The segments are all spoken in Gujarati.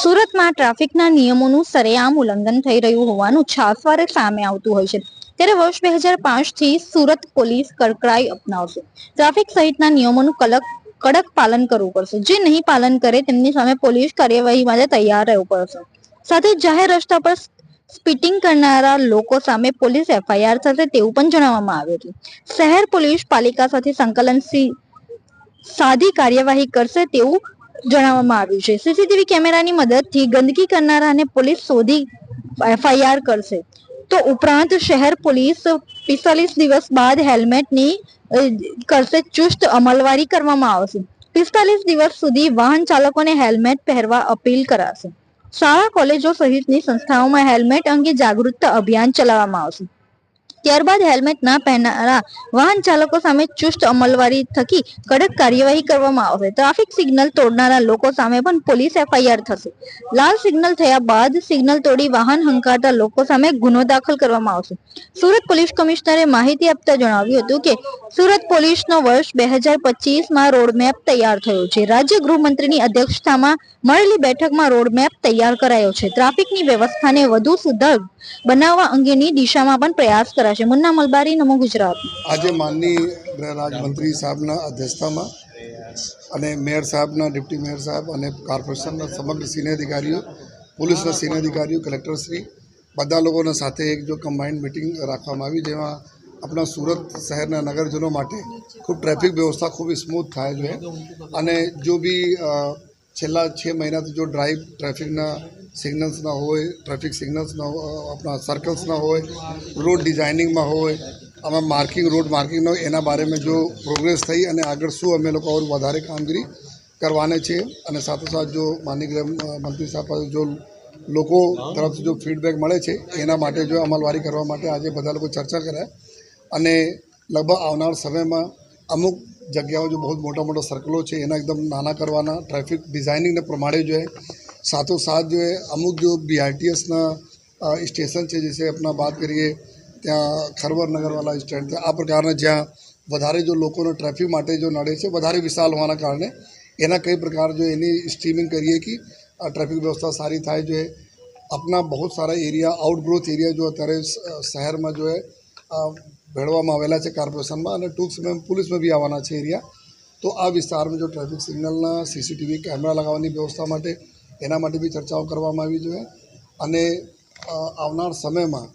સુરતમાં ટ્રાફિકના નિયમોનું સરેઆમ ઉલ્લંઘન થઈ રહ્યું હોવાનું છાસવારે સામે આવતું હોય છે. ત્યારે વર્ષ બે હજારથી સુરત પોલીસ કડકડાઈ અપનાવશે. ટ્રાફિક સહિતના નિયમોનું કડક કડક પાલન કરવું પડશે. જે નહીં પાલન કરે તેમની સામે પોલીસ કાર્યવાહી માટે તૈયાર રહેવું પડશે. સાથે જાહેર રસ્તા પર સ્પીટિંગ કરનારા લોકો સામે પોલીસ એફઆઈઆર થશે તેવું પણ જણાવવામાં આવ્યું હતું. શહેર પોલીસ પાલિકા સાથે સંકલન સાધી કાર્યવાહી કરશે તેવું જણાવવામાં આવ્યું છે. સીસીટીવી કેમેરાની મદદથી ગંદકી કરનારાને પોલીસ શોધી એફઆઈઆર કરશે. તો ઉપરાંત શહેર પોલીસ પિસ્તાલીસ દિવસ બાદ હેલ્મેટની કરશે ચુસ્ત અમલવારી કરવામાં આવશે. પિસ્તાલીસ દિવસ સુધી વાહન ચાલકોને હેલ્મેટ પહેરવા અપીલ કરાશે. શાળા, કોલેજો સહિતની સંસ્થાઓમાં હેલ્મેટ અંગે જાગૃતતા અભિયાન ચલાવવામાં આવશે. ત્યારબાદ હેલ્મેટ ના પહેરનારા વાહન ચાલકો સામે ચુસ્ત અમલવારી થકી કડક કાર્યવાહી કરવામાં આવશે ટ્રાફિક સિગ્નલ તોડનારા લોકો સામે પણ પોલીસ એફઆઈઆર થશે. લાલ સિગ્નલ થયા બાદ સિગ્નલ તોડી વાહન હંકારતા લોકો સામે ગુનો દાખલ કરવામાં આવશે. સુરત પોલીસ કમિશનરે માહિતી આપતા જણાવ્યું હતું કે, સુરત પોલીસનો વર્ષ બે હજાર પચીસમાં રોડમેપ તૈયાર થયો છે. રાજ્ય ગૃહમંત્રીની અધ્યક્ષતામાં મળેલી બેઠકમાં રોડમેપ તૈયાર કરાયો છે. ટ્રાફિકની વ્યવસ્થાને વધુ સુદૃઢ બનાવવા અંગેની દિશામાં પણ પ્રયાસ કરાશે. મુન્ના મલબારી, નમો ગુજરાત. આજે માનની ગૃહ રાજમંત્રી સાહેબના અધ્યક્ષતામાં અને મેયર સાહેબના ડિપ્ટી મેયર સાહેબ અને કોર્પોરેશનના સમગ્ર સિનિયર અધિકારીઓ, પોલીસના સિનિયર અધિકારીઓ, કલેક્ટરશ્રી, બધા લોકોના સાથે એક જો કમ્બાઇન્ડ મિટિંગ રાખવામાં આવી, જેમાં આપણા સુરત શહેરના નગરજનો માટે ખૂબ ટ્રાફિક વ્યવસ્થા ખૂબ સ્મૂથ થાય છે. અને જો બી છેલ્લા છ મહિનાથી જો ડ્રાઈવ ટ્રાફિકના સિગ્નલ્સ ના હોય ટ્રાફિક સિગ્નલ્સ ના હોય, આપણા સર્કલ્સ ના હોય રોડ ડિઝાઇનિંગમાં હોય આમાં માર્કિંગ રોડ માર્કિંગનો એના બારેમાં જો પ્રોગ્રેસ થઈ અને આગળ શું અમે લોકો ઓર વધારે કામગીરી કરવાને છે અને સાથોસાથ જો માનની ગૃહમંત્રી સાહેબ પાસે જો લોકો તરફથી જો ફીડબેક મળે છે એના માટે જો અમલવારી કરવા માટે આજે બધા લોકો ચર્ચા કર્યા અને લગભગ આવનાર સમયમાં અમુક જગ્યાઓ જે બહુ મોટા મોટા સર્કલો છે, એના એકદમ નાના કરવાના ટ્રાફિક ડિઝાઇનિંગને પ્રમાણે જો સાથોસાથ જો અમુક જો બીઆરટીએસના સ્ટેશન છે, જૈસે આપણા વાત કરીએ, ત્યાં ખરવર નગરવાલા સ્ટેન્ડ છે, આ પ્રકારના જ્યાં વધારે જો લોકોનો ટ્રાફિક માટે જો નડે છે, વધારે વિશાલ હોવાના કારણે એના કઈ પ્રકાર જો એની સ્ટ્રીમિંગ કરીએ કે ટ્રાફિક વ્યવસ્થા સારી થાય જોઈએ આપણા બહુ સારા એરિયા आउट ग्रोथ एरिया जो है शहर में ભેળવામાં આવેલા છે કોર્પોરેશનમાં અને ટૂંક સમયમાં પોલીસમાં બી આવવાના છે એરિયા. તો આ વિસ્તારમાં જો ટ્રાફિક સિગ્નલના સીસીટીવી કેમેરા લગાવવાની વ્યવસ્થા માટે એના માટે બી ચર્ચાઓ કરવામાં આવી જોઈએ. અને આવનાર સમયમાં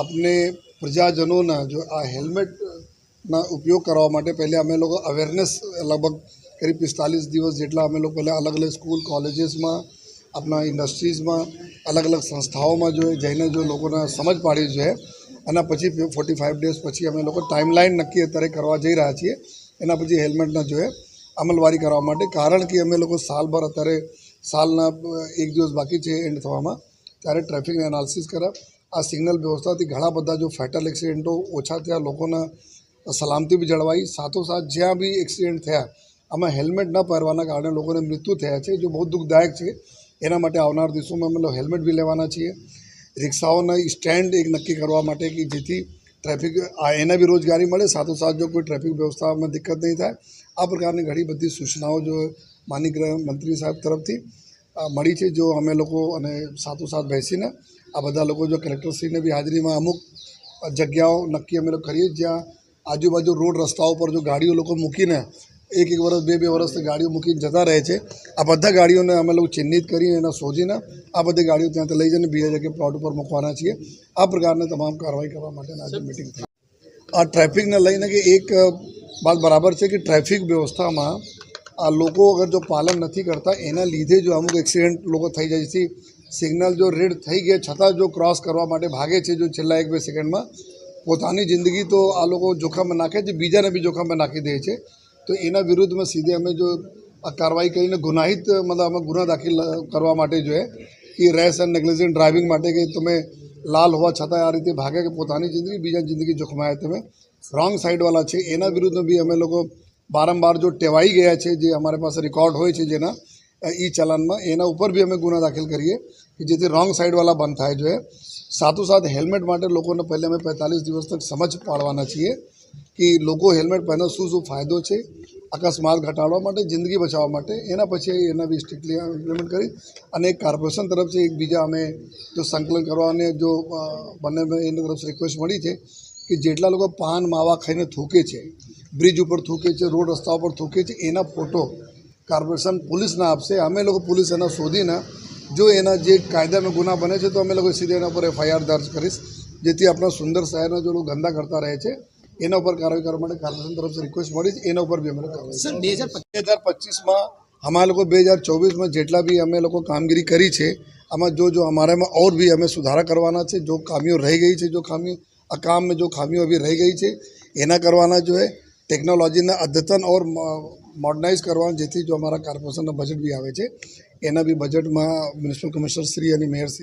આપણે પ્રજાજનોના જો આ હેલ્મેટના ઉપયોગ કરવા માટે પહેલે અમે લોકો અવેરનેસ લગભગ કરીબ પિસ્તાલીસ દિવસ જેટલા અમે લોકો પહેલાં અલગ અલગ સ્કૂલ, કોલેજીસમાં આપણા ઇન્ડસ્ટ્રીઝમાં અલગ અલગ સંસ્થાઓમાં જો જઈને જો લોકોને સમજ પાડી છે અને પછી ફોર્ટી ફાઇવ ડેઝ પછી અમે લોકો ટાઈમલાઈન નક્કી અત્યારે કરવા જઈ રહ્યા છીએ. એના પછી હેલ્મેટના જોઈએ. અમલવારી કરવા માટે. કારણ કે અમે લોકો સાલભર અત્યારે સાલના એક દિવસ બાકી છે એન્ડ થવામાં. ત્યારે ટ્રાફિકને એનાલિસિસ કર્યા. આ સિગ્નલ વ્યવસ્થાથી ઘણા બધા જો ફેટલ એક્સિડન્ટો ઓછા થયા, લોકોના સલામતી બી જળવાઈ. સાથોસાથ જ્યાં બી એક્સિડન્ટ થયા આમાં હેલ્મેટ ન પહેરવાના કારણે લોકોને મૃત્યુ થયા છે, જો બહુ દુઃખદાયક છે. એના માટે આવનાર દિવસોમાં અમે હેલ્મેટ બી લેવાના છીએ. રિક્ષાઓના સ્ટેન્ડ એક નક્કી કરવા માટે કે જેથી ટ્રાફિક એને બી રોજગારી મળે, સાથોસાથ જો કોઈ ટ્રાફિક વ્યવસ્થામાં દિક્કત નહીં થાય, આ પ્રકારની ઘણી બધી સૂચનાઓ જો માનની મંત્રી સાહેબ તરફથી મળી છે, જો અમે લોકો અને સાથોસાથ બેસીને આ બધા લોકો જો કલેક્ટરશ્રીને બી હાજરીમાં અમુક જગ્યાઓ નક્કી અમે લોકો કરીએ, જ્યાં આજુબાજુ રોડ રસ્તાઓ પર જો ગાડીઓ લોકો મૂકીને એક એક વર્ષ બે બે વર્ષથી ગાડીઓ મૂકીને જતા રહે છે. આ બધા ગાડીઓને અમે લોકો ચિહ્નિત કરીને એના શોધીને આ બધી ગાડીઓ ત્યાંથી લઈ જઈને બીજા જગ્યાએ પ્લોટ ઉપર મૂકવાના છીએ. આ પ્રકારની તમામ કાર્યવાહી કરવા માટે આજે મિટિંગ થઈ. આ ટ્રાફિકને લઈને કે એક વાત બરાબર છે કે ટ્રાફિક વ્યવસ્થામાં આ લોકો અગર જો પાલન નથી કરતા, એના લીધે જો અમુક એક્સિડન્ટ લોકો થઈ જાય છે. સિગ્નલ જો રેડ થઈ ગયા, છતાં જો ક્રોસ કરવા માટે ભાગે છે, જો છેલ્લા એક બે સેકન્ડમાં પોતાની જિંદગી તો આ લોકો જોખમમાં નાખે છે, બીજાને બી જોખમમાં નાખી દે છે. તો એના વિરુદ્ધમાં સીધે અમે જો આ કાર્યવાહી કરીને ગુનાહિત મતલબ અમે ગુના દાખલ કરવા માટે જો है કે રેસ એન્ડ નેગ્લિજન્ટ ડ્રાઇવિંગ માટે કે તમે લાલ હોવા છતાં આ રીતે ભાગે કે પોતાની જિંદગી બીજા જિંદગી જોખમાય તમે રોંગ સાઈડવાળા છે એના વિરુદ્ધમાં બી અમે લોકો વારંવાર જો ટેવાઈ ગયા છે જે અમારી પાસે રેકોર્ડ હોય છે જેના ઈ ચલાનમાં એના ઉપર બી અમે ગુના દાખલ કરીએ કે જેથી રોંગ સાઈડવાળા બંધ થાય જોઈએ સાથોસાથ હેલ્મેટ માટે લોકોને પહેલે અમે પેંતાલીસ દિવસ તક સમજ પાડવાના છીએ કે લોકો હેલ્મેટ પહેરો શું શું ફાયદો છે અકસ્માત ઘટાડવા માટે, જિંદગી બચાવવા માટે, એના પછી એના બી સ્ટ્રિક્ટલી ઇમ્પ્લિમેન્ટ કરી. અને કોર્પોરેશન તરફથી એકબીજા અમે જો સંકલન કરવા અને જો બંને એની તરફથી રિક્વેસ્ટ મળી છે કે જેટલા લોકો પાન માવા ખાઈને થૂકે છે બ્રિજ ઉપર થૂકે છે, રોડ રસ્તા ઉપર થૂકે છે, એના ફોટો કોર્પોરેશન પોલીસને આપશે. અમે લોકો પોલીસ એના શોધીને જો એના જે કાયદામાં ગુના બને છે, તો અમે લોકો સીધા એના ઉપર એફઆઈઆર દર્જ કરીશ. જેથી આપણા સુંદર શહેરના જો લોકો ગંદા કરતા રહે છે એના ઉપર કાર્યવાહી કરવા માટે કાર્પોરેશન તરફથી રિક્વેસ્ટ મળી એના ઉપર બી અમે કાર્યવાહી બે હજાર પચીસમાં અમારા લોકો બે હજાર ચોવીસમાં જેટલા બી અમે લોકો કામગીરી કરી છે આમાં જો જો અમારામાં ઓર બી અમે સુધારા કરવાના છે. જો ખામીઓ રહી ગઈ છે જો ખામી આ કામમાં જો ખામીઓ અભી રહી ગઈ છે એના કરવાના જો હે ટેકનોલોજીના અદ્યતન ઓર મોડર્નાઇઝ કરવાનું જેથી જો અમારા કાર્પોરેશનના બજેટ બી આવે છે. એના બી બજેટમાં મ્યુનિસિપલ કમિશનર શ્રી અને મેયર